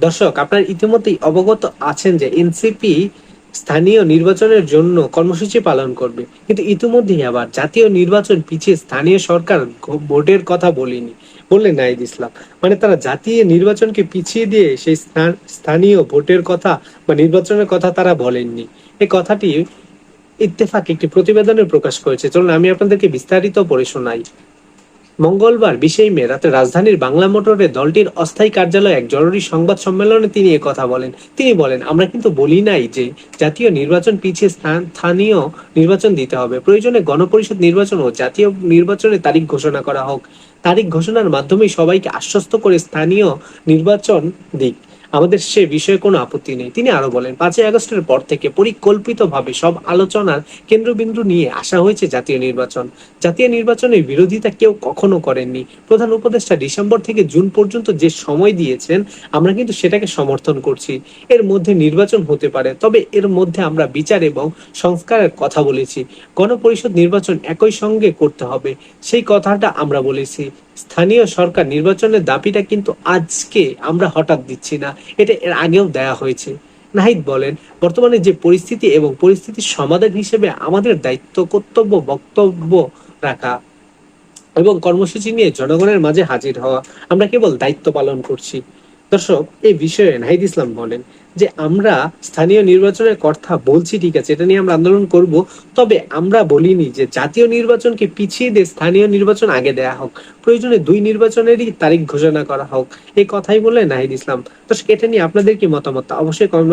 দর্শক, আপনার ইতিমধ্যেই অবগত আছেন যে এনসিপি স্থানীয় নির্বাচনের জন্য কর্মসূচি পালন করবে। কিন্তু ইতিমধ্যেই আবার জাতীয় নির্বাচন পিছিয়ে স্থানীয় সরকার ভোটের কথা বলেনি, বললেন নাহিদ ইসলাম। মানে তারা জাতীয় নির্বাচনকে পিছিয়ে দিয়ে সেই স্থান- স্থানীয় ভোটের কথা বা নির্বাচনের কথা তারা বলেননি। এই কথাটি ইত্তেফাক একটি প্রতিবেদনে প্রকাশ করেছে। চলুন আমি আপনাদেরকে বিস্তারিত পড়ে শোনাই। মঙ্গলবার, বিশেই মে, রাতে রাজধানীর বাংলা মোটরে দলটির অস্থায়ী কার্যালয়ে এক জরুরি সংবাদ সম্মেলনে তিনি কথা বলেন। তিনি বলেন, আমরা কিন্তু বলি নাই যে জাতীয় নির্বাচন পিছিয়ে স্থান- স্থানীয় নির্বাচন দিতে হবে। প্রয়োজনে গণপরিষদ নির্বাচন ও জাতীয় নির্বাচনের তারিখ ঘোষণা করা হোক। তারিখ ঘোষণার মাধ্যমে সবাইকে আশ্বস্ত করে স্থানীয় নির্বাচন দিক। আমাদের সে বিষয়ে কোনো আপত্তি নেই। তিনি আরও বলেন, পাঁচই আগস্টের পর থেকে পরিকল্পিতভাবে সব আলোচনার কেন্দ্রবিন্দু নিয়ে আসা হয়েছে জাতীয় নির্বাচন। জাতীয় নির্বাচনের বিরোধিতা কেউ কখনো করেননি। প্রধান উপদেষ্টা ডিসেম্বর থেকে জুন পর্যন্ত যে সময় দিয়েছেন, আমরা কিন্তু সেটাকে সমর্থন করছি। এর মধ্যে নির্বাচন হতে পারে, তবে এর মধ্যে আমরা বিচার এবং সংস্কারের কথা বলেছি। গণপরিষদ নির্বাচন একই সঙ্গে করতে হবে, সেই কথাটা আমরা বলেছি। স্থানীয় সরকার নির্বাচনের দাবিটা কিন্তু আজকে আমরা হঠাৎ দিচ্ছি না। এটা এর আগেও দেয়া হয়েছে। নাহিদ বলেন, বর্তমানে যে পরিস্থিতি এবং পরিস্থিতির সমাধান হিসেবে আমাদের দায়িত্ব, কর্তব্য, বক্তব্য রাখা এবং কর্মসূচি নিয়ে জনগণের মাঝে হাজির হওয়া। আমরা কেবল দায়িত্ব পালন করছি। দর্শক, এই বিষয়ে নাহিদ ইসলাম বলেন যে, আমরা স্থানীয় নির্বাচনের কথা বলছি, ঠিক আছে, এটা নিয়ে আমরা আন্দোলন করব, তবে আমরা বলিনি যে জাতীয় নির্বাচনকে পিছিয়ে দিয়ে স্থানীয় নির্বাচন আগে দেয়া হোক। প্রয়োজনে দুই নির্বাচনেরই তারিখ ঘোষণা করা হোক। এই কথাই বলে নাহিদ ইসলাম। দর্শক, এটা নিয়ে আপনাদের কি মতামত? অবশ্যই কমেন্ট